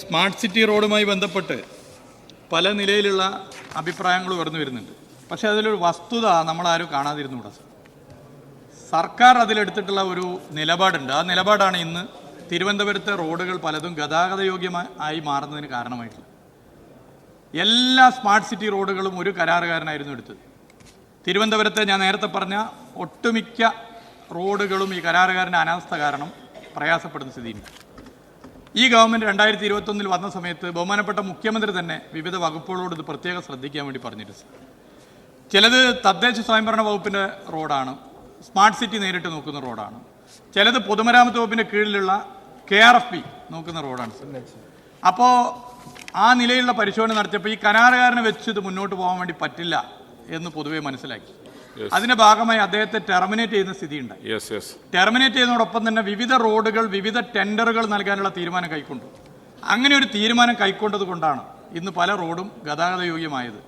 Smart city റോഡുമായി ബന്ധപ്പെട്ട് പല നിലയിലുള്ള അഭിപ്രായങ്ങൾ ഉയർന്നു വരുന്നുണ്ട്. പക്ഷേ അതിലൊരു വസ്തുത നമ്മളാരും കാണാതിരുന്നുകൂടാ സർ. സർക്കാർ അതിലെടുത്തിട്ടുള്ള ഒരു നിലപാടുണ്ട്. ആ നിലപാടാണ് ഇന്ന് തിരുവനന്തപുരത്തെ റോഡുകൾ പലതും ഗതാഗതയോഗ്യമായി മാറുന്നതിന് കാരണമായിട്ടുള്ളത്. എല്ലാ സ്മാർട്ട് സിറ്റി റോഡുകളും ഒരു കരാറുകാരനായിരുന്നു എടുത്തത്. തിരുവനന്തപുരത്തെ ഞാൻ നേരത്തെ പറഞ്ഞ ഒട്ടുമിക്ക റോഡുകളും ഈ കരാറുകാരന്റെ അനാസ്ഥ കാരണം പ്രയാസപ്പെടുന്ന സ്ഥിതിയുണ്ട് ഈ ഗവൺമെന്റ് രണ്ടായിരത്തി ഇരുപത്തൊന്നിൽ വന്ന സമയത്ത് ബഹുമാനപ്പെട്ട മുഖ്യമന്ത്രി തന്നെ വിവിധ വകുപ്പുകളോട് ഇത് പ്രത്യേകം ശ്രദ്ധിക്കാൻ വേണ്ടി പറഞ്ഞിരുന്നു ചിലത് തദ്ദേശ സ്വയംഭരണ വകുപ്പിന്റെ റോഡാണ് സ്മാർട്ട് സിറ്റി നേരിട്ട് നോക്കുന്ന റോഡാണ്. ചിലത് പൊതുമരാമത്ത് വകുപ്പിന്റെ കീഴിലുള്ള കെ ആർ എഫ് പി നോക്കുന്ന റോഡാണ് അപ്പോ അപ്പോൾ ആ നിലയിലുള്ള പരിശോധന നടത്തിയപ്പോൾ ഈ കരാറുകാരനെ വെച്ച് ഇത് മുന്നോട്ട് പോകാൻ വേണ്ടി പറ്റില്ല എന്ന് പൊതുവെ മനസ്സിലാക്കി. അതിന്റെ ഭാഗമായി അദ്ദേഹത്തെ ടെർമിനേറ്റ് ചെയ്യുന്ന സ്ഥിതിയുണ്ടായി യെസ് യെസ് ടെർമിനേറ്റ് ചെയ്യുന്നതോടൊപ്പം തന്നെ വിവിധ റോഡുകൾ വിവിധ ടെൻഡറുകൾ നൽകാനുള്ള തീരുമാനം കൈക്കൊണ്ടു. അങ്ങനെ ഒരു തീരുമാനം കൈക്കൊണ്ടത് കൊണ്ടാണ് ഇന്ന് പല റോഡും ഗതാഗത യോഗ്യമായത്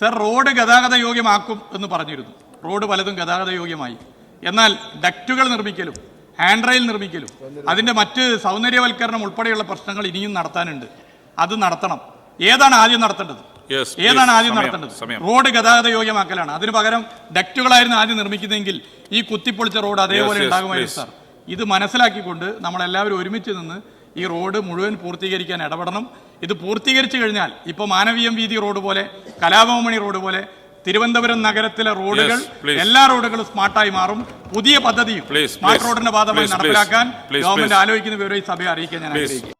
സർ റോഡ് ഗതാഗത യോഗ്യമാക്കും എന്ന് പറഞ്ഞിരുന്നു. റോഡ് പലതും ഗതാഗത യോഗ്യമായി എന്നാൽ ഡക്റ്റുകൾ നിർമ്മിക്കലും ഹാൻഡ് റെയിൽ നിർമ്മിക്കലും അതിന്റെ മറ്റ് സൗന്ദര്യവൽക്കരണം ഉൾപ്പെടെയുള്ള പ്രശ്നങ്ങൾ ഇനിയും നടത്താനുണ്ട്. അത് നടത്തണം. ഏതാണ് ആദ്യം നടത്തേണ്ടത്? ഏതാണ്. ആദ്യം നടത്തേണ്ടത്? റോഡ് ഗതാഗത യോഗ്യമാക്കലാണ് അതിന് പകരം ഡക്റ്റുകളായിരുന്നു ആദ്യം നിർമ്മിക്കുന്നതെങ്കിൽ ഈ കുത്തിപ്പൊളിച്ച റോഡ് അതേപോലെ ഉണ്ടാകുമായിരുന്നു. സാർ ഇത് മനസ്സിലാക്കിക്കൊണ്ട് നമ്മളെല്ലാവരും ഒരുമിച്ച് നിന്ന് ഈ റോഡ് മുഴുവൻ പൂർത്തീകരിക്കാൻ ഇടപെടണം. ഇത് പൂർത്തീകരിച്ചു കഴിഞ്ഞാൽ ഇപ്പോൾ മാനവീയം വീതി റോഡ് പോലെ കലാഭവമണി റോഡ് പോലെ തിരുവനന്തപുരം നഗരത്തിലെ റോഡുകൾ എല്ലാ റോഡുകളും സ്മാർട്ടായി മാറും. പുതിയ പദ്ധതിയും സ്മാർട്ട് റോഡിന്റെ ഭാഗമായി. നടപ്പിലാക്കാൻ ഗവൺമെന്റ് ആലോചിക്കുന്ന വിവരം ഈ സഭയെ അറിയിക്കാൻ ഞാൻ ആഗ്രഹിക്കുന്നു.